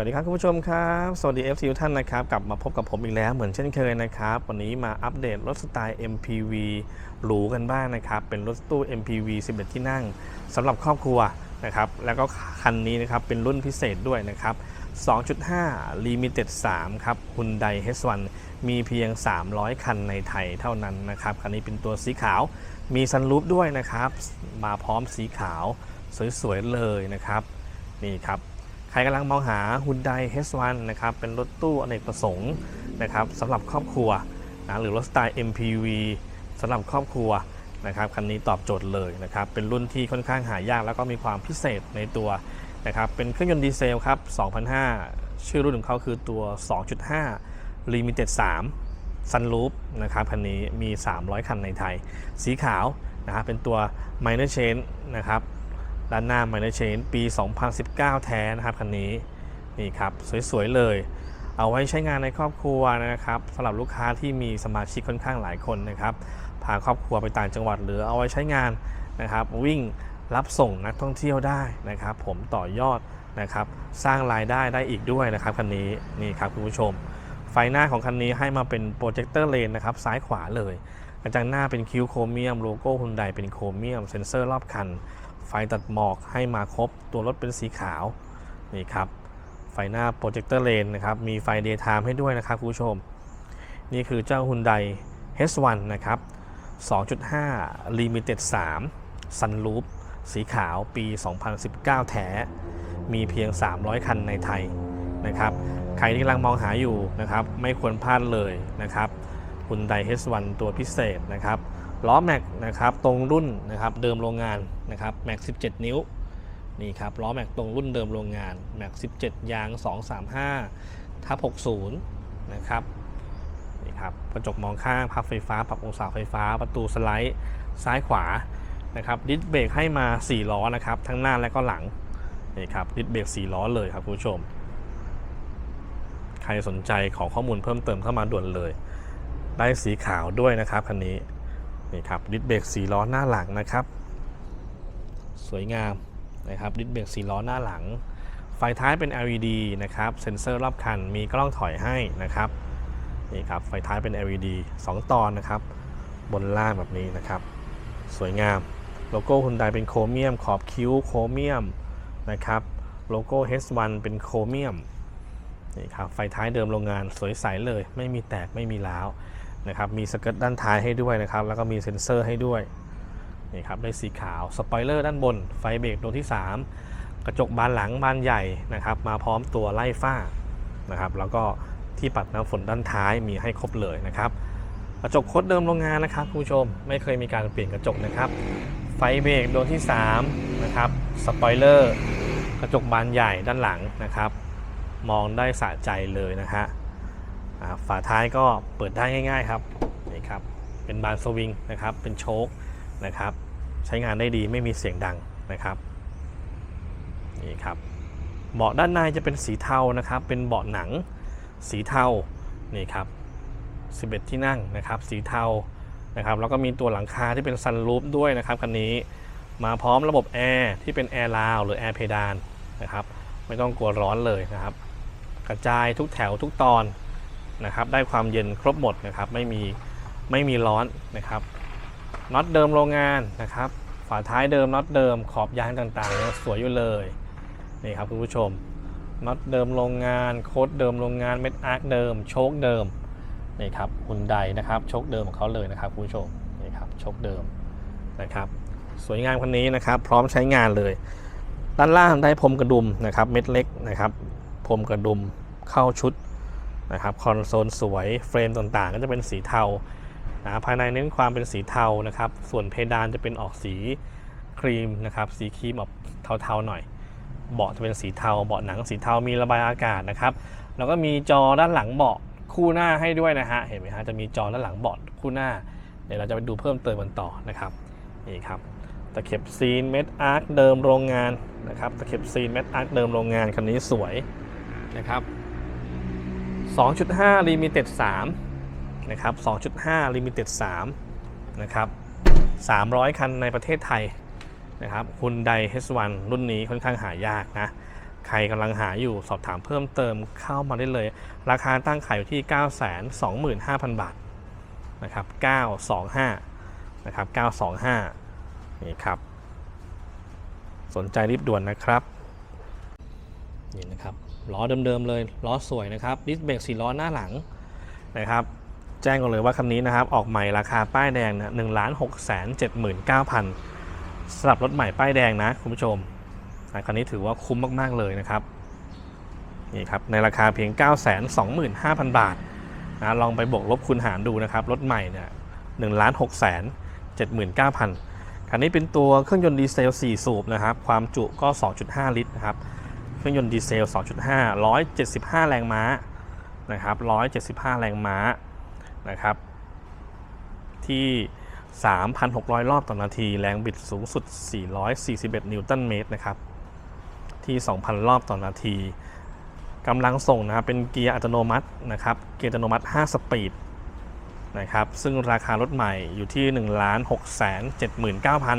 วัสดีครับคุณผู้ชมครับ สวัสดี FC ทุกท่านนะครับ กลับมาพบกับผมอีกแล้วเหมือนเช่นเคยนะครับ วันนี้มาอัปเดตรถสไตล์ MPV หรูกันบ้างนะครับ เป็นรถตู้ MPV 11 ที่นั่งสำหรับครอบครัวนะครับ แล้วก็คันนี้นะครับ เป็นรุ่นพิเศษด้วยนะครับ 2.5 Limited 3 ครับ Hyundai H1 มีเพียง 300 คันในไทยเท่านั้นนะครับ คันนี้เป็นตัวสีขาว มีซันรูฟด้วยนะครับ มาพร้อมสีขาวสวยๆเลยนะครับ นี่ครับ ใครกำลังมองหา Hyundai H1 นะครับ เป็นรถตู้อเนกประสงค์นะครับสำหรับครอบครัวนะหรือรถสไตล์ MPV สำหรับครอบครัวนะครับคันนี้ตอบโจทย์เลยนะครับ เป็นรุ่นที่ค่อนข้างหายากแล้วก็มีความพิเศษในตัวนะครับเป็นเครื่องยนต์ดีเซลครับ2005 ชื่อรุ่นของเขาคือตัว 2.5 Limited 3 Sunroof นะครับคันนี้มี 300 คันในไทย สีขาวนะครับเป็นตัว Minor Change นะครับ ด้านหน้า Minor Change ปี 2019 แท้นะครับคันนี้นี่ครับสวยๆเลย เอาไว้ใช้งานในครอบครัวนะครับสำหรับลูกค้าที่มีสมาชิกค่อนข้างหลายคนนะครับพาครอบครัวไปต่างจังหวัดหรือเอาไว้ใช้งานนะครับ วิ่งรับส่งนักท่องเที่ยวได้นะครับ ผมต่อยอดนะครับ สร้างรายได้ได้อีกด้วยนะครับคันนี้นี่ครับคุณผู้ชม ไฟหน้าของคันนี้ให้มาเป็นโปรเจคเตอร์เลนนะครับซ้ายขวาเลยกระจังหน้าเป็นคิวโครเมียมโลโก้ฮุนไดเป็นโครเมียมเซ็นเซอร์รอบคัน ไฟตัดหมอกให้มาครบ ตัวรถเป็นสีขาวนี่ครับไฟหน้าโปรเจคเตอร์เลนนะครับมีไฟ Daytime ให้ด้วยนะครับคุณผู้ชม นี่คือเจ้า Hyundai H1 นะครับ 2.5 Limited 3 Sunroof สีขาวปี 2019 แท้ มีเพียง 300 คันในไทยนะครับ ใครที่กำลังมองหาอยู่นะครับ ไม่ควรพลาดเลยนะครับ Hyundai H1 ตัวพิเศษนะครับ ล้อแม็กนะครับตรงรุ่นนะครับเดิมโรงงานนะครับแม็ก 17 นิ้วนี่ครับล้อแม็กตรงรุ่นเดิมโรงงานแม็ก 17 ยาง 235ทับ60 นะครับนี่ครับกระจกมองข้างพับไฟฟ้าปรับองศาไฟฟ้า ประตูสไลด์ซ้ายขวานะครับดิสเบรกให้มา 4 ล้อนะครับ ทั้งหน้าและก็หลังนี่ครับดิสเบรก4 ล้อเลยครับคุณผู้ชม ใครสนใจขอข้อมูลเพิ่มเติมเข้ามาด่วนเลย ได้สีขาวด้วยนะครับคันนี้ นี่ครับดิสเบรกสีล้อหน้าหลังนะครับ สวยงามนะครับดิสเบรกสีล้อหน้าหลัง ไฟท้ายเป็น LED นะครับเซ็นเซอร์รอบคันมีกล้องถอยให้นะครับนี่ครับไฟท้ายเป็น LED 2 ตอนนะครับ บนล่างแบบนี้นะครับ สวยงามโลโก้ฮุนไดเป็นโครเมียม ขอบคิ้วโครเมียมนะครับโลโก้ H1 เป็นโครเมียมนี่ครับไฟท้ายเดิมโรงงานสวยใสเลย ไม่มีแตกไม่มีร้าว นะครับมีสเกิร์ตด้านท้ายให้ด้วยนะครับแล้วก็มีเซ็นเซอร์ให้ด้วยนี่ครับได้สีขาวสปอยเลอร์ด้านบนไฟเบรกดวงที่ 3 กระจกบานหลังบานใหญ่นะครับมาพร้อมตัวไล่ฝ้านะครับแล้วก็ที่ปัดน้ำฝนด้านท้ายมีให้ครบเลยนะครับกระจกโคดเดิมโรงงานนะครับคุณผู้ชมไม่เคยมีการเปลี่ยนกระจกนะครับไฟเบรกดวงที่3นะครับสปอยเลอร์กระจกบานใหญ่ด้านหลังนะครับ มองได้สะใจเลยนะฮะ ฝาท้ายก็เปิดได้ง่าย ๆ ครับนี่ครับเป็นบานสวิงนะครับเป็นโชคนะครับ ใช้งานได้ดีไม่มีเสียงดังนะครับนี่ครับเบาะด้านในจะเป็นสีเทานะครับ เป็นเบาะหนังสีเทานี่ครับ11 ที่นั่งนะครับสีเทานะครับแล้วก็มีตัวหลังคาที่เป็นซันรูฟด้วยนะครับคันนี้มาพร้อมระบบแอร์ที่เป็นแอร์ลาวหรือแอร์เพดานนะครับไม่ต้องกลัวร้อนเลยนะครับ กระจายทุกแถวทุกตอน นะครับ ได้ความเย็นครบหมดนะครับ ไม่มีไม่มีร้อนนะครับน็อตเดิมโรงงานนะครับ ฝาท้ายเดิมน็อตเดิมขอบยางต่างๆ สวยอยู่เลยนี่ครับคุณผู้ชมน็อตเดิมโรงงานโค้ดเดิมโรงงานเม็ดอาร์คเดิม โชคเดิมนี่ครับฮุนไดนะครับโชคเดิมของเขาเลยนะครับคุณผู้ชมนี่ครับโชคเดิมนะครับ สวยงามคันนี้นะครับ พร้อมใช้งานเลย ด้านล่างได้พรมกระดุมนะครับ เม็ดเล็กนะครับพรมกระดุมเข้าชุด นะครับคอนโซลสวยเฟรมต่างๆ ก็จะเป็นสีเทานะภายในเน้นความเป็นสีเทานะครับ ส่วนเพดานจะเป็นออกสีครีมนะครับ สีครีมออกเทาๆหน่อย เบาะจะเป็นสีเทา เบาะหนังสีเทามีระบายอากาศนะครับ แล้วก็มีจอด้านหลังเบาะคู่หน้าให้ด้วยนะฮะ เห็นไหมฮะ จะมีจอด้านหลังเบาะคู่หน้า เดี๋ยวเราจะไปดูเพิ่มเติมกันต่อนะครับ นี่ครับ ตะเข็บซีนเม็ดอาร์คเดิมโรงงานนะครับ ตะเข็บซีนเม็ดอาร์คเดิมโรงงานคันนี้สวยนะครับ 2.5 Limited 3นะครับ 2.5 Limited 3นะครับ 300 คันในประเทศไทยนะครับ Hyundai H1 รุ่นนี้ค่อนข้างหายากนะ ใครกำลังหาอยู่สอบถามเพิ่มเติมเข้ามาได้เลย ราคาตั้งขายอยู่ที่ 925,000 บาทนะครับ 925นะครับ 925 นี่ครับ สนใจรีบด่วนนะครับ นี่นะครับ ล้อเดิมๆเลยล้อสวยนะครับดิสเบรกสีล้อหน้าหลังนะครับ แจ้งกันเลยว่าคันนี้นะครับ ออกใหม่ราคาป้ายแดงนะหนึ่งล้านหกแสนเจ็ดหมื่นเก้าพันสำหรับรถใหม่ป้ายแดงนะคุณผู้ชมคันนี้ถือว่าคุ้มมากๆเลยนะครับนี่ครับในราคาเพียง 9 2 5 0 0 0 บาทนะลองไปบวกลบคูณหารดูนะครับ รถใหม่เนี่ยหนึ่งล้านหกแสนเจ็ดหมื่นเก้าพันคันนี้เป็นตัวเครื่องยนต์ดีเซล 4 สูบนะครับ ความจุก็ 2.5 ลิตรนะครับ เครื่องยนต์ดีเซล 2.5 175 แรงม้านะครับ175 แรงม้านะครับ ที่ 3,600 รอบต่อนาที แรงบิดสูงสุด 441 นิวตันเมตรนะครับ ที่ 2,000 รอบต่อนาทีกำลังส่งนะครับ เป็นเกียร์อัตโนมัตินะครับ เกียร์อัตโนมัติ 5 สปีดนะครับ ซึ่งราคารถใหม่อยู่ที่ 1 6 7 9 0 0 0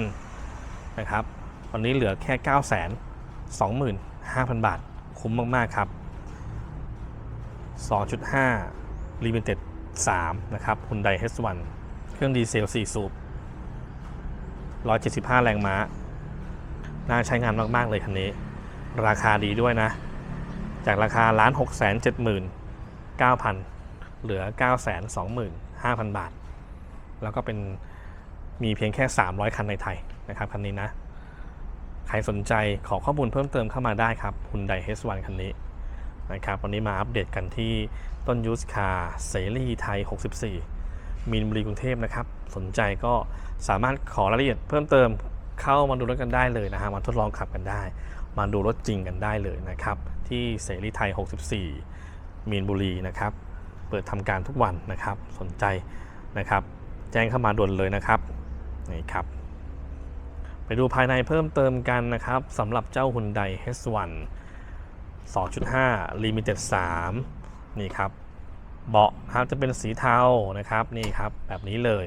นะครับวันนี้เหลือแค่ 9 2 5 0 0 0 บาท คุ้มมาก ๆ ครับ 2.5 Limited 3 นะครับ Hyundai H1 เครื่องดีเซล 4 สูบ 175 แรงม้า น่าใช้งานมาก ๆ เลยคันนี้ ราคาดีด้วยนะ จากราคาล้าน6 7 9 0 0 0 เหลือ 9 2 5 0 0 0 บาท แล้วก็เป็นมีเพียงแค่ 300 คันในไทยนะครับ คันนี้นะ ใครสนใจขอข้อมูลเพิ่มเติมเข้ามาได้ครับ Hyundai H1 คันนี้นะครับวันนี้มาอัปเดตกันที่ต้นยูสคาเสรีไทย 64 มีนบุรีกรุงเทพนะครับ สนใจก็สามารถขอรายละเอียดเพิ่มเติมเข้ามาดูรถกันได้เลยนะฮะมาทดลองขับกันได้ มาดูรถจริงกันได้เลยนะครับ ที่เสรีไทย 64 มีนบุรีนะครับ เปิดทำการทุกวันนะครับ สนใจนะครับ แจ้งเข้ามาด่วนเลยนะครับนี่ครับ ไปดูภายในเพิ่มเติมกันนะครับสำหรับเจ้า Hyundai H1 2.5 Limited 3 นี่ครับเบาะครับจะเป็นสีเทานะครับนี่ครับแบบนี้เลย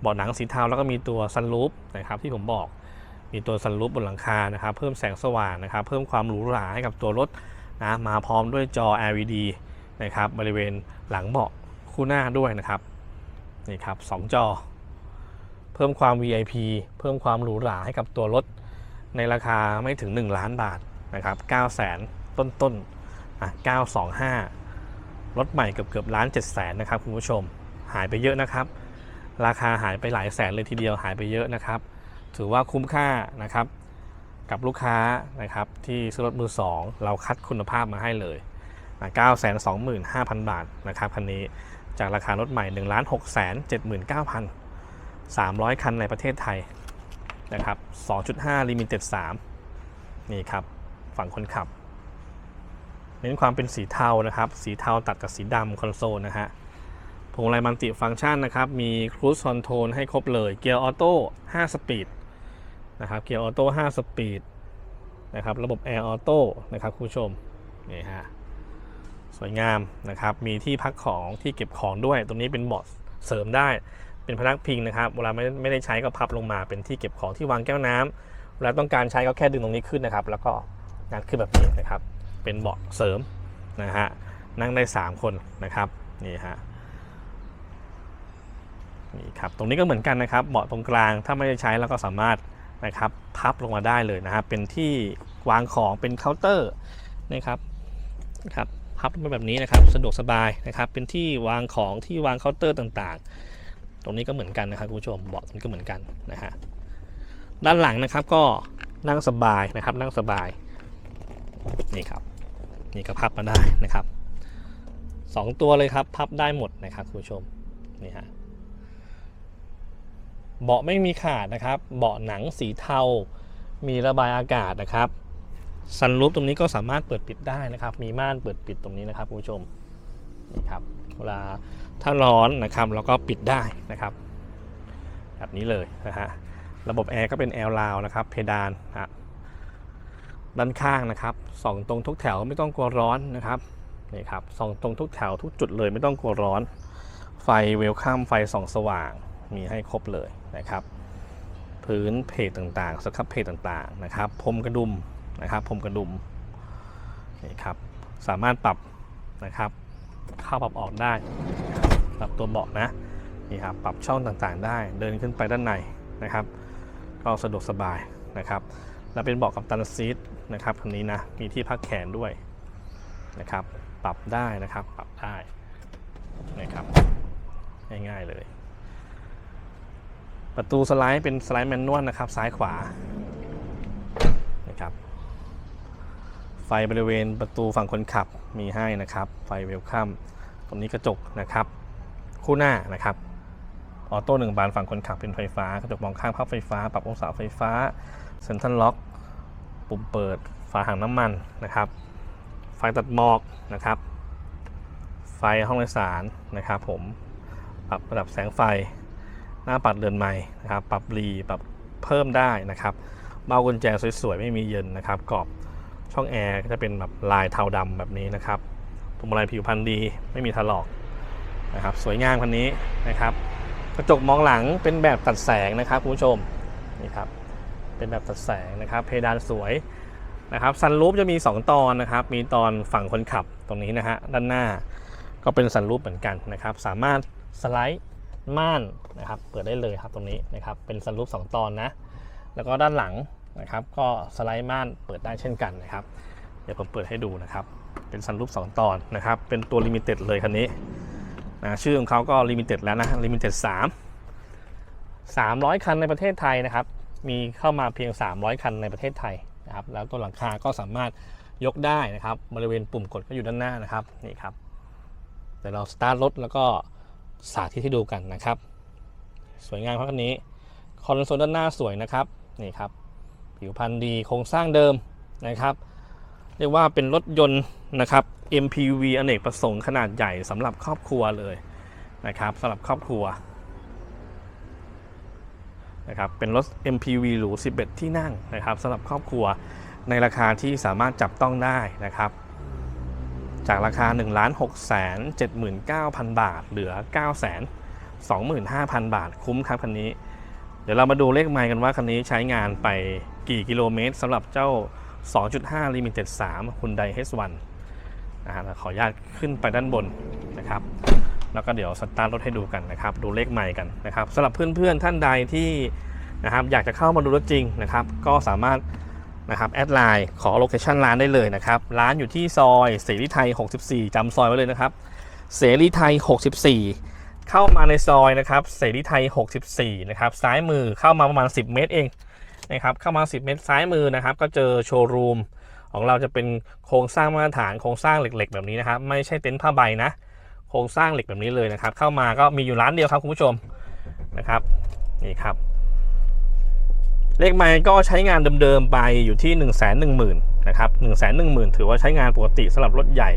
เบาะหนังสีเทาแล้วก็มีตัวซันรูฟนะครับที่ผมบอกมีตัวซันรูฟบนหลังคานะครับเพิ่มแสงสว่างนะครับเพิ่มความหรูหราให้กับตัวรถนะมาพร้อมด้วยจอ LED นะครับบริเวณหลังเบาะคู่หน้าด้วยนะครับนี่ครับสองจอ เพิ่มความ VIP เพิ่มความหรูหราให้กับตัวรถ ในราคาไม่ถึง 1 ล้านบาทนะครับ9 0 0 0 0ต้นต้นๆอะ925 รถใหม่เกือบเกือบล้าน7 0 0 0 0นะครับคุณผู้ชมหายไปเยอะนะครับ ราคาหายไปหลายแสนเลยทีเดียวหายไปเยอะนะครับ ถือว่าคุ้มค่านะครับกับลูกค้านะครับที่ซื้อรถมือ 2 เราคัดคุณภาพมาให้เลยอะ925,000 บาทนะครับคันนี้จากราคารถใหม่ 1 6 7 9 0 0 0 300 คันในประเทศไทยนะครับ 2.5 Limited 3 นี่ครับ ฝั่งคนขับ เน้นความเป็นสีเทานะครับ สีเทาตัดกับสีดำคอนโซลนะฮะพวงมาลัยมัลติฟังก์ชันนะครับ มีครู e คอนโทรลให้ครบเลย เกียร์ออโต้ 5 สปีดนะครับ เกียร์ออโต้ 5 สปีดนะครับ ระบบแอร์ออโต้นะครับคุณผู้ชม นี่ฮะ สวยงามนะครับ มีที่พักของที่เก็บของด้วย ตรงนี้เป็นเบาะเสริมได้ เป็นพนักพิงนะครับ เวลาไม่ไม่ได้ใช้ก็พับลงมาเป็นที่เก็บของที่วางแก้วน้ำเวลาต้องการใช้ก็แค่ดึงตรงนี้ขึ้นนะครับ แล้วก็งัดขึ้นแบบนี้นะครับ เป็นเบาะเสริมนะฮะนั่งได้ 3 คนนะครับนี่ฮะนี่ครับตรงนี้ก็เหมือนกันนะครับเบาะตรงกลางถ้าไม่ได้ใช้เราก็สามารถนะครับพับลงมาได้เลยนะครับเป็นที่วางของเป็นเคาน์เตอร์นะครับครับพับลงมาแบบนี้นะครับ สะดวกสบายนะครับ เป็นที่วางของที่วางเคาน์เตอร์ต่างๆ ตรงนี้ก็เหมือนกันนะครับคุณผู้ชมเบาะตรงนี้ก็เหมือนกันนะฮะด้านหลังนะครับก็นั่งสบายนะครับ นั่งสบายนี่ครับนี่ก็พับมาได้นะครับสองตัวเลยครับพับได้หมดนะครับคุณผู้ชมนี่ฮะเบาะไม่มีขาดนะครับ เบาะหนังสีเทา มีระบายอากาศนะครับซันรูฟตรงนี้ก็สามารถเปิดปิดได้นะครับ มีม่านเปิดปิดตรงนี้นะครับคุณผู้ชมนี่ครับเวลา ถ้าร้อนนะครับเราก็ปิดได้นะครับ แบบนี้เลยนะฮะระบบแอร์ก็เป็นแอร์ราวนะครับเพดานฮะด้านข้างนะครับส่องตรงทุกแถวไม่ต้องกลัวร้อนนะครับนี่ครับส่องตรงทุกแถวทุกจุดเลยไม่ต้องกลัวร้อน ไฟเวลคัมไฟส่องสว่างมีให้ครบเลยนะครับ พื้นเพจต่างๆสครับเพจต่างๆนะครับพรมกระดุมนะครับพรมกระดุมนี่ครับสามารถปรับนะครับเข้าปรับออกได้ ปรับตัวเบาะนะนี่ครับปรับช่องต่างๆ ได้เดินขึ้นไปด้านในนะครับก็สะดวกสบายนะครับแล้วเป็นเบาะกับตันซีทนะครับคันนี้นะมีที่พักแขนด้วยนะครับปรับได้นะครับปรับได้นะครับง่ายๆเลย ประตูสไลด์เป็นสไลด์แมนนวลนะครับซ้ายขวานะครับไฟบริเวณประตูฝั่งคนขับมีให้นะครับ ไฟเวลคัมตรงนี้กระจกนะครับ คู่หน้านะครับออโต้หนึ่งบานฝั่งคนขับเป็นไฟฟ้ากระจกมองข้างพับไฟฟ้า ปรับองศาไฟฟ้าเซ็นทรัลล็อกปุ่มเปิดฝาถังน้ำมันนะครับ ไฟตัดหมอกนะครับ ไฟห้องโดยสารนะครับ ผมปรับระดับแสงไฟ หน้าปัดเรือนใหม่นะครับ ปรับรีปรับเพิ่มได้นะครับเบากุญแจสวยๆ ไม่มีเยินนะครับกรอบช่องแอร์ก็จะเป็นแบบลายเทาดำแบบนี้นะครับพวงมาลัยผิวพรรณดีไม่มีถลอก นะครับสวยงามคันนี้นะครับ กระจกมองหลังเป็นแบบตัดแสงนะครับคุณผู้ชมนี่ครับเป็นแบบตัดแสงนะครับ เพดานสวยนะครับซันรูปจะมี 2 ตอนนะครับ มีตอนฝั่งคนขับตรงนี้นะฮะด้านหน้าก็เป็นซันรูปเหมือนกันนะครับ สามารถสไลด์ม่านนะครับ เปิดได้เลยครับตรงนี้นะครับเป็นซันรูป2ตอนนะแล้วก็ด้านหลังนะครับ ก็สไลด์ม่านเปิดได้เช่นกันนะครับ เดี๋ยวผมเปิดให้ดูนะครับ เป็นซันรูป2ตอนนะครับ เป็นตัวลิมิเต็ดเลยคันนี้ นะชื่อของเขาก็ลิมิเต็ดแล้วนะลิมิเต็ด3 300คันในประเทศไทยนะครับ มีเข้ามาเพียง 300 คันในประเทศไทยนะครับ แล้วตัวหลังคาก็สามารถยกได้นะครับ บริเวณปุ่มกดก็อยู่ด้านหน้านะครับนี่ครับเดี๋ยวเราสตาร์ทรถแล้วก็สาธิตให้ดูกันนะครับ สวยงามครับคันนี้คอนโซลด้านหน้าสวยนะครับนี่ครับผิวพรรณดีโครงสร้างเดิมนะครับ เรียกว่าเป็นรถยนต์นะครับ MPV อเนกประสงค์ขนาดใหญ่สำหรับครอบครัวเลยนะครับสำหรับครอบครัวนะครับเป็นรถ MPV หรู 11 ที่นั่งนะครับสำหรับครอบครัวในราคาที่สามารถจับต้องได้นะครับ จากราคา 1 6 7 9 0 0 0 บาท เหลือ 9 2 5 0 0 0 บาท คุ้มครับคันนี้ เดี๋ยวเรามาดูเลขไมล์กันว่าคันนี้ใช้งานไปกี่กิโลเมตรสำหรับเจ้า 2.5 Limited 3 Hyundai H1 นะฮะขออนุญาตขึ้นไปด้านบนนะครับ แล้วก็เดี๋ยวสตาร์ทรถให้ดูกันนะครับ ดูเลขใหม่กันนะครับสำหรับเพื่อนๆท่านใดที่นะครับอยากจะเข้ามาดูรถจริงนะครับ ก็สามารถนะครับแอดไลน์ขอโลเคชันร้านได้เลยนะครับ ร้านอยู่ที่ซอยเสรีไทย 64จำซอยไว้เลยนะครับ เสรีไทย 64 เข้ามาในซอยนะครับ เสรีไทย 64 นะครับ ซ้ายมือเข้ามาประมาณ 10 เมตรเองนะครับ เข้ามา 10 เมตรซ้ายมือนะครับ ก็เจอโชว์รูม ของเราจะเป็นโครงสร้างมาตรฐานโครงสร้างเหล็ก ๆ แบบนี้นะครับ ไม่ใช่เต็นท์ผ้าใบนะ โครงสร้างเหล็กแบบนี้เลยนะครับ เข้ามาก็มีอยู่ร้านเดียวครับคุณผู้ชมนะครับนี่ครับ เลขไมล์ก็ใช้งานเดิมๆไปอยู่ที่ 1 1 0 0 0 0นะครับ1 1 0 0 0 0 ถือว่าใช้งานปกติสำหรับรถใหญ่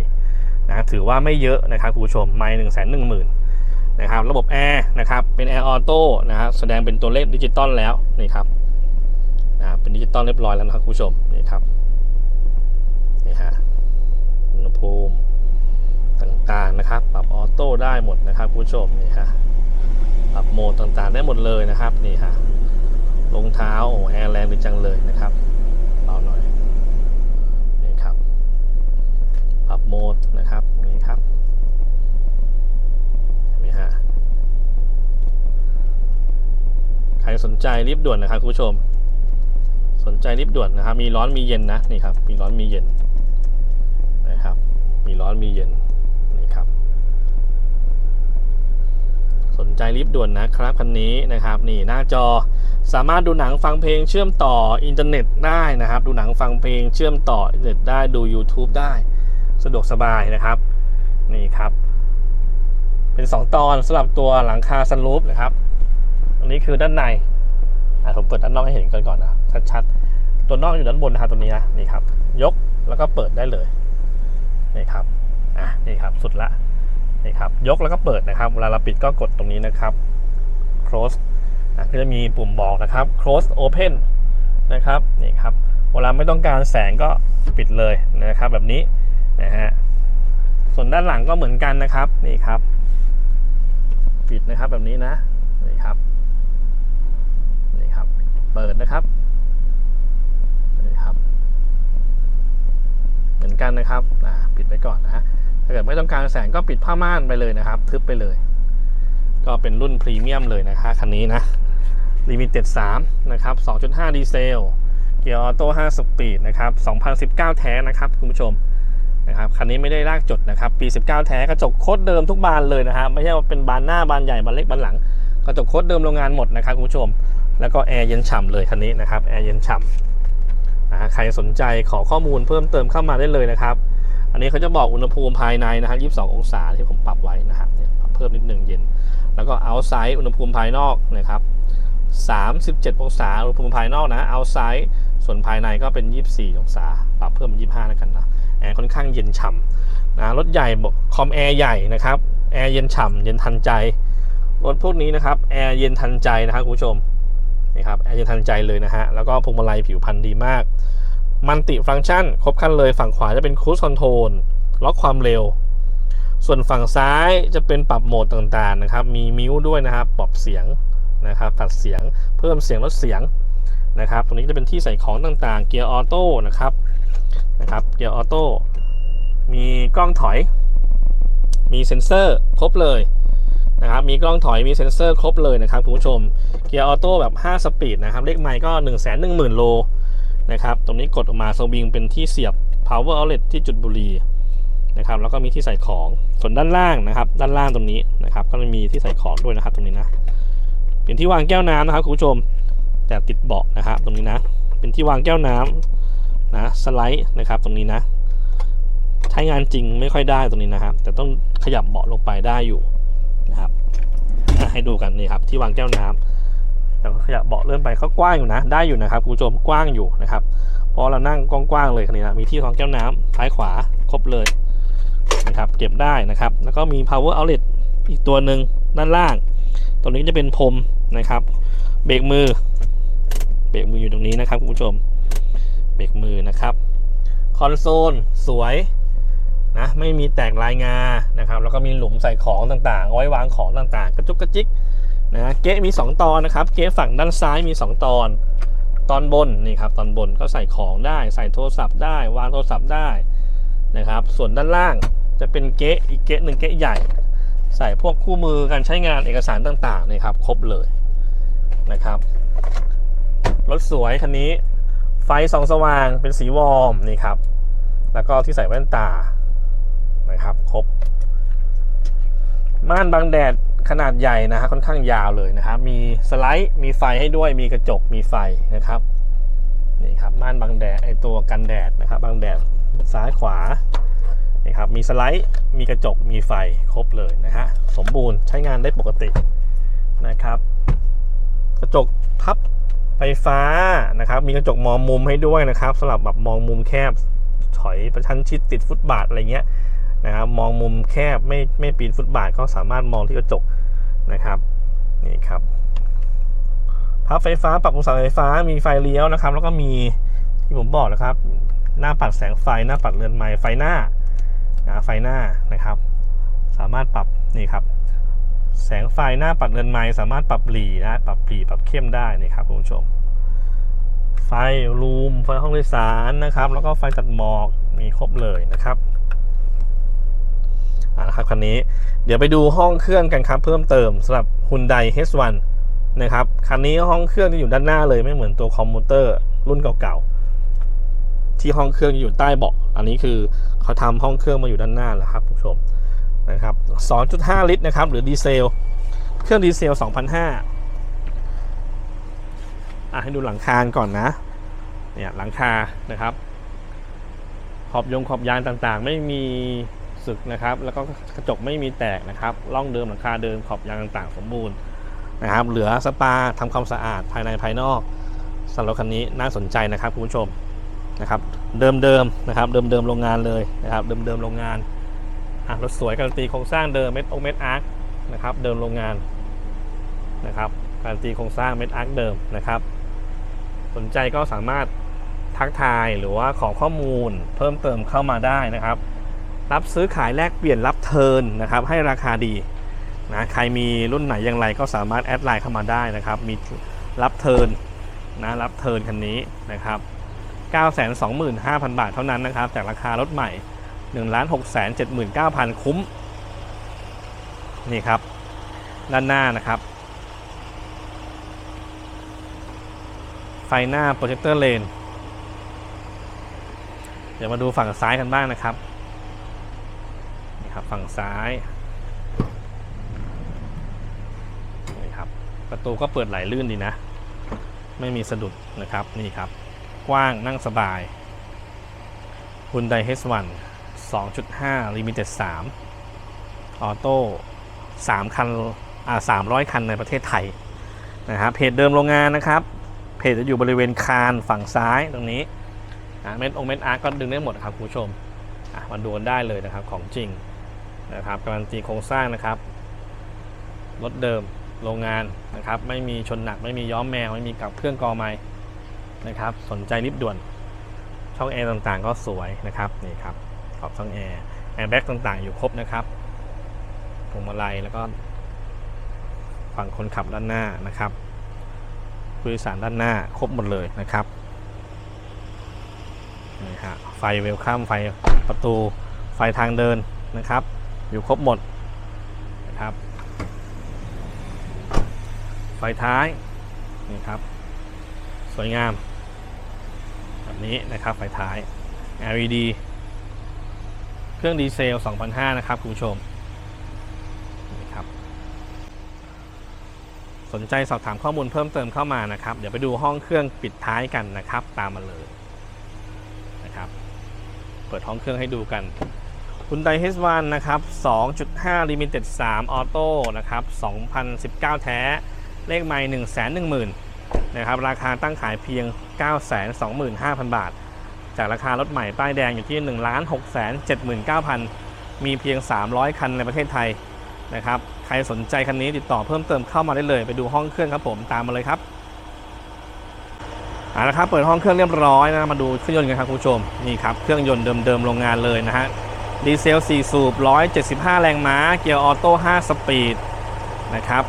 นะถือว่าไม่เยอะนะครับคุณผู้ชมไมล์1 1 0 0 0 0นะครับระบบแอร์นะครับเป็นแอร์ออโต้นะครับแสดงเป็นตัวเลขดิจิตอลแล้วนี่ครับนะเป็นดิจิตอลเรียบร้อยแล้วนะครับคุณผู้ชมนี่ครับ นี่ฮะอุณหภูมิต่างๆนะครับ ปรับออโต้ได้หมดนะครับคุณผู้ชมนี่ฮะปรับโหมดต่างๆได้หมดเลยนะครับนี่ฮะรองเท้าโอ้แอร์แรงดีจังเลยนะครับเบาหน่อยนี่ครับ ปรับโหมดนะครับนี่ครับนไหมฮะใครสนใจรีบด่วนนะครับคุณผู้ชม สนใจรีบด่วนนะครับ มีร้อนมีเย็นนะนี่ครับ มีร้อนมีเย็น มีร้อนมีเย็นนี่ครับ สนใจรีบด่วนนะครับคันนี้นะครับนี่หน้าจอสามารถดูหนังฟังเพลงเชื่อมต่ออินเทอร์เน็ตได้นะครับ ดูหนังฟังเพลงเชื่อมต่ออินเทอร์เน็ตได้ดู YouTube ได้สะดวกสบายนะครับนี่ครับ เป็น 2 ตอนสำหรับตัวหลังคาซันรูฟนะครับ อันนี้คือด้านในอะผมเปิดด้านนอกให้เห็นกันก่อนนะชัดๆตัวนอกอยู่ด้านบนนะครับตัวนี้นะนี่ครับ ยกแล้วก็เปิดได้เลย นี่ครับอะนี่ครับสุดละนี่ครับยกแล้วก็เปิดนะครับ เวลาเราปิดก็กดตรงนี้นะครับ close อะก็จะมีปุ่มบอกนะครับ close open นะครับนี่ครับเวลาไม่ต้องการแสงก็ปิดเลยนะครับแบบนี้นะฮะส่วนด้านหลังก็เหมือนกันนะครับนี่ครับ ปิดนะครับแบบนี้นะนี่ครับนี่ครับ เปิดนะครับนี่ครับ เห มือนกันนะครับว้ก่อนนะถ้าเกิดไม่ต้องการแสงก็ปิดผ้าม่านไปเลยนะครับ ทึบไปเลย ก็เป็นรุ่นพรีเมียมเลยนะคะคันนี้นะลิมิเต็ด3นะครับ 2.5 ดีเซล เกียร์ออโต้5สปีดนะครับ 2019 แท้นะครับคุณผู้ชมนะครับคันนี้ไม่ได้ลากจดนะครับ ปี 19 แท้กระจกโคตรเดิมทุกบานเลยนะครับไม่ใช่ว่าเป็นบานหน้าบานใหญ่บานเล็กบานหลัง กระจกโคตรเดิมโรงงานหมดนะครับคุณผู้ชม แล้วก็แอร์เย็นฉ่ำเลยคันนี้นะครับแอร์เย็นฉ่ำ ใครสนใจขอข้อมูลเพิ่มเติมเข้ามาได้เลยนะครับ อันนี้เขาจะบอกอุณหภูมิภายในนะฮะ22 องศาที่ผมปรับไว้นะครับเนี่ยเพิ่มนิดหนึ่งเย็น แล้วก็ outside อุณหภูมิภายนอกนะครับ37 องศาอุณหภูมิภายนอกนะ outside ส่วนภายในก็เป็น 24 องศา ปรับเพิ่ม 25แล้วกันนะแอร์ค่อนข้างเย็นฉ่ำนะรถใหญ่คอมแอร์ใหญ่นะครับแอร์เย็นฉ่ำเย็นทันใจรถพวกนี้นะครับแอร์เย็นทันใจนะครับคุณผู้ชม นี่ครับแอร์เย็นทันใจเลยนะฮะ แล้วก็พวงมาลัยผิวพรรณดีมาก มันติฟังก์ชัน ครบครันเลยฝั่งขวาจะเป็นครู i คอนโทรลล็อกความเร็ว ส่วนฝั่งซ้ายจะเป็นปรับโหมดต่างๆนะครับ มีมิวด้วยนะครับปรับเสียงนะครับตัดเสียงเพิ่มเสียงลดเสียงนะครับ ตรงนี้จะเป็นที่ใส่ของต่างๆ เกียร์ออโต้นะครับนะครับ เกียร์ออโต้มีกล้องถอย มีเซ็นเซอร์ครบเลย นะครับมีกล้องถอยมีเซ็นเซอร์ครบเลยนะครับคุณผู้ชมเกียร์ออโต้แบบ 5 สปีดนะครับเลขไมล์ก็ 1 1 0 0 0 0 โลนะครับตรงนี้กดออกมาสวิงเป็นที่เสียบ power outlet ที่จุดบุรีนะครับแล้วก็มีที่ใส่ของส่วนด้านล่างนะครับ ด้านล่างตรงนี้นะครับ ก็มีที่ใส่ของด้วยนะครับ ตรงนี้นะเป็นที่วางแก้วน้ำนะครับคุณผู้ชม แต่ติดเบาะนะครับตรงนี้นะ เป็นที่วางแก้วน้ำนะสไลด์นะครับตรงนี้นะ ใช้งานจริงไม่ค่อยได้ตรงนี้นะครับ แต่ต้องขยับเบาะลงไปได้อยู่ นะครับ ให้ดูกันนี่ครับที่วางแก้วน้ำแต่ก็ขยับเบาะเลื่อนไปก็กว้างอยู่นะ ได้อยู่นะครับคุณผู้ชมกว้างอยู่นะครับพราะเรานั่งกว้างๆเลยคันนี้นะมีที่วางแก้วน้ำซ้ายขวาครบเลยนะครับเก็บได้นะครับ แล้วก็มี power outlet อีกตัวหนึ่งด้านล่างตรงนี้จะเป็นพรมนะครับ เบรกมือ เบรกมืออยู่ตรงนี้นะครับคุณผู้ชม เบรกมือนะครับ คอนโซลสวย นะไม่มีแตกลายงานะครับแล้วก็มีหลุมใส่ของต่างๆไว้วางของต่างๆ กระจุกกระจิกนะเก๊ะมี 2 ตอนนะครับ เก๊ะฝั่งด้านซ้ายมี 2 ตอน ตอนบนนี่ครับตอนบนก็ใส่ของได้ใส่โทรศัพท์ได้ วางโทรศัพท์ได้นะครับ ส่วนด้านล่างจะเป็นเก๊ะอีกเก๊ะหนึ่งเก๊ะใหญ่ ใส่พวกคู่มือการใช้งานเอกสารต่างๆนี่ครับครบเลยนะครับรถสวยคันนี้ไฟสองสว่างเป็นสีวอร์มนี่ครับ แล้วก็ที่ใส่แว่นตา นะครับครบ ม่านบังแดดขนาดใหญ่นะฮะค่อนข้างยาวเลยนะครับ มีสไลด์มีไฟให้ด้วยมีกระจกมีไฟนะครับนี่ครับม่านบังแดดไอตัวกันแดดนะครับบังแดดซ้ายขวานี่ครับมีสไลด์มีกระจกมีไฟครบเลยนะฮะสมบูรณ์ใช้งานได้ปกตินะครับ กระจกพับไฟฟ้านะครับ มีกระจกมองมุมให้ด้วยนะครับสำหรับแบบมองมุมแคบถอยประชันชิดติดฟุตบาทอะไรเงี้ย นะครับ มองมุมแคบไม่ไม่ปีนฟุตบาทก็สามารถมองที่กระจกนะครับนี่ครับพับไฟฟ้าปรับองศาไฟฟ้ามีไฟเลี้ยวนะครับ แล้วก็มีที่ผมบอกนะครับ หน้าปัดแสงไฟหน้าปัดเรือนไม้ไฟหน้านะไฟหน้านะครับ สามารถปรับนี่ครับ แสงไฟหน้าปัดเรือนไม้สามารถปรับหลีนะปรับหลีปรับเข้มได้นี่ครับคุณผู้ชม ไฟรูมไฟห้องโดยสารนะครับ แล้วก็ไฟตัดหมอกมีครบเลยนะครับ นะครับคันนี้เดี๋ยวไปดูห้องเครื่องกันครับเพิ่มเติมสำหรับ Hyundai H1 นะครับคันนี้ห้องเครื่องจะอยู่ด้านหน้าเลยไม่เหมือนตัวคอมพิวเตอร์รุ่นเก่าๆที่ห้องเครื่องจะอยู่ใต้เบาะอันนี้คือเขาทำห้องเครื่องมาอยู่ด้านหน้าแล้วครับผู้ชมนะครับ 2.5 ลิตรนะครับหรือดีเซล เครื่องดีเซล 2,500อะให้ดูหลังคาก่อนนะเนี่ยหลังคานะครับ ขอบยงขอบยางต่างๆ ไม่มี สึกนะครับ แล้วก็กระจกไม่มีแตกนะครับร่องเดิมหลังคาเดิมขอบยางต่างๆ สมบูรณ์นะครับ เหลือสปาทำความสะอาดภายในภายนอกสำหรับคันนี้น่าสนใจนะครับคุณผู้ชมนะครับ เดิมๆนะครับเดิมๆโรงงานเลยนะครับ เดิมๆโรงงานรถสวยการันตีโครงสร้างเดิมเม็ดโอเม็ดอาร์คนะครับ เดิมโรงงานนะครับการันตีโครงสร้างเม็ดอาร์คเดิมนะครับ สนใจก็สามารถทักทายหรือว่าขอข้อมูลเพิ่มเติมเข้ามาได้นะครับ รับซื้อขายแลกเปลี่ยนรับเทิร์นนะครับให้ราคาดีนะใครมีรุ่นไหนอย่างไรก็สามารถแอดไลน์เข้ามาได้นะครับมีรับเทิร์นนะรับเทิร์นคันนี้นะครับ925,000 บาทเท่านั้นนะครับจากราคารถใหม่1ล้าน6 7 9 0 0 คุ้ม นี่ครับ ด้านหน้านะครับ ไฟหน้าโปรเจคเตอร์เลน เดี๋ยวมาดูฝั่งซ้ายกันบ้างนะครับ ครับ ฝั่งซ้ายนี่ครับประตูก็เปิดไหลลื่นดีนะ ไม่มีสะดุดนะครับนี่ครับ กว้างนั่งสบาย Hyundai H1 2.5 Limited 3ออโต้3คันอ่า300 คันในประเทศไทยนะครับเพจเดิมโรงงานนะครับ เพจจะอยู่บริเวณคานฝั่งซ้ายตรงนี้อะเม็ดองเม็ดอาร์ก็ดึงได้หมดครับคุณผู้ชมอะมาดูกันได้เลยนะครับของจริง นะครับการันตีโครงสร้างนะครับรถเดิมโรงงานนะครับไม่มีชนหนักไม่มีย้อมแมวไม่มีกับเครื่องกอไม้นะครับสนใจรีบด่วนช่องแอร์ต่างๆ ก็สวยนะครับนี่ครับขอบช่องแอร์แอร์แบ็กต่างๆ อยู่ครบนะครับพวงมาลัยแล้วก็ฝั่งคนขับด้านหน้านะครับผู้โดยสารด้านหน้าครบหมดเลยนะครับนี่ฮะไฟเวลคัมไฟประตูไฟทางเดินนะครับ อยู่ครบหมดนะครับ ไฟท้ายนี่ครับ สวยงามแบบนี้นะครับไฟท้าย LED เครื่องดีเซล2,500นะครับ คุณผู้ชมนี่ครับ สนใจสอบถามข้อมูลเพิ่มเติมเข้ามานะครับ เดี๋ยวไปดูห้องเครื่องปิดท้ายกันนะครับ ตามมาเลยนะครับ เปิดห้องเครื่องให้ดูกัน คุณไดเฮสวันนะครับ 2.5 Limited 3 Auto นะครับ 2019 แท้ เลขไม่1 1 0 0 0 0 นะครับ ราคาตั้งขายเพียง 925,000 บาท จากราคารถใหม่ป้ายแดงอยู่ที่ 1 6 7 9 0 0 0 มีเพียง 300 คันในประเทศไทยนะครับ ใครสนใจคันนี้ติดต่อเพิ่มเติมเข้ามาได้เลย ไปดูห้องเครื่องครับผมตามมาเลยครับเอาละครับ เปิดห้องเครื่องเรียบร้อยนะ มาดูเครื่องยนต์กันครับคุณผู้ชม นี่ครับ เครื่องยนต์เดิมๆ โรงงานเลยนะฮะ ดีเซล 4 สูบ 175 แรงม้า เกียร์ออโต้ 5 สปีด นะครับ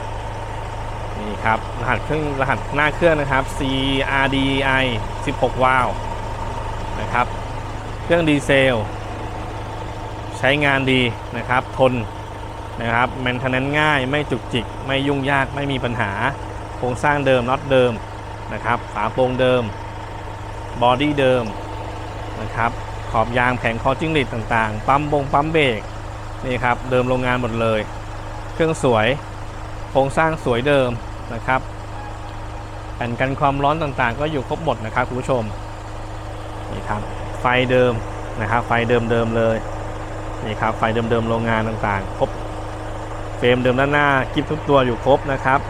นี่ครับ รหัสเครื่องรหัสหน้าเครื่องนะครับ CRDI 16 วาล์วนะครับ เครื่องดีเซล ใช้งานดีนะครับ ทนนะครับแมนเทนแนนง่าย ไม่จุกจิก ไม่ยุ่งยาก ไม่มีปัญหา โครงสร้างเดิมน็อตเดิมนะครับ ฝาโปรงเดิม บอดี้เดิมนะครับ ขอบยางแผงคอจิ้งหรีดต่างๆ ปั๊มบงปั๊มเบรกนี่ครับเดิมโรงงานหมดเลย เครื่องสวยโครงสร้างสวยเดิมนะครับแผ่นกันความร้อนต่างๆ ก็อยู่ครบหมดนะครับคุณผู้ชมนี่ครับไฟเดิมนะครับไฟเดิมๆเลยนี่ครับไฟเดิมๆโรงงานต่างๆ ครบเฟรมเดิมด้านหน้ากิฟทุกตัวอยู่ครบนะครับ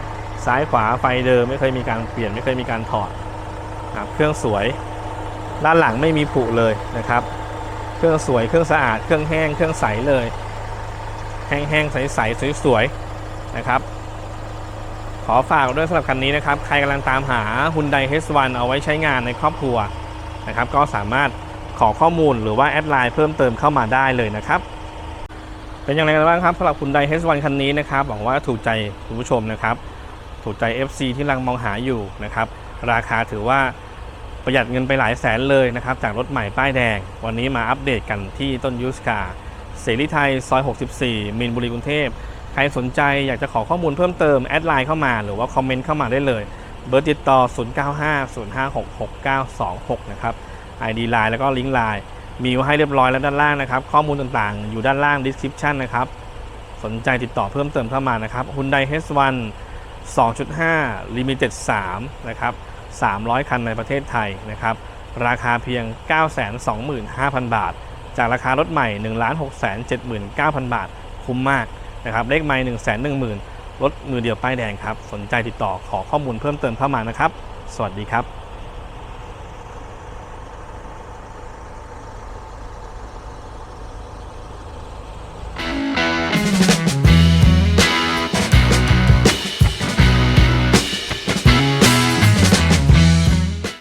ซ้ายขวาไฟเดิมไม่เคยมีการเปลี่ยนไม่เคยมีการถอดครับเครื่องสวย ด้านหลังไม่มีผุเลยนะครับ เครื่องสวยเครื่องสะอาด เครื่องแห้งเครื่องใสเลย แห้งๆใสๆสวยๆนะครับ ขอฝากด้วยสำหรับคันนี้นะครับ ใครกำลังตามหา Hyundai H1 เอาไว้ใช้งานในครอบครัวนะครับ ก็สามารถขอข้อมูลหรือว่าแอดไลน์เพิ่มเติมเข้ามาได้เลยนะครับเป็นอย่างไรกันบ้างครับสำหรับคุณได H1 คันนี้นะครับหวังว่าถูกใจคุณผู้ชมนะครับ ถูกใจ FC ที่กำลังมองหาอยู่นะครับ ราคาถือว่า ประหยัดเงินไปหลายแสนเลยนะครับ จากรถใหม่ป้ายแดง วันนี้มาอัปเดตกันที่ต้นยูสกาเสรีไทยซอย 64มินบุรีกรุงเทพ ใครสนใจอยากจะขอข้อมูลเพิ่มเติม แอดไลน์เข้ามาหรือว่าคอมเมนต์เข้ามาได้เลย เบอร์ติดต่อ 0950566926 นะครับ ID ไลน์แล้วก็ลิงก์ไลน์มีไว้ให้เรียบร้อยแล้วด้านล่างนะครับ ข้อมูลต่างๆ อยู่ด้านล่าง description นะครับ สนใจติดต่อเพิ่มเติมเข้ามานะครับ Hyundai H1 2.5 Limited 3 นะครับ 300 คันในประเทศไทยนะครับ ราคาเพียง 925,000 บาท จากราคารถใหม่ 1,679,000 บาท คุ้มมากนะครับ เลขไม่ 110,000รถมือเดียวป้ายแดงครับ สนใจติดต่อขอข้อมูลเพิ่มเติมเข้ามานะครับ สวัสดีครับ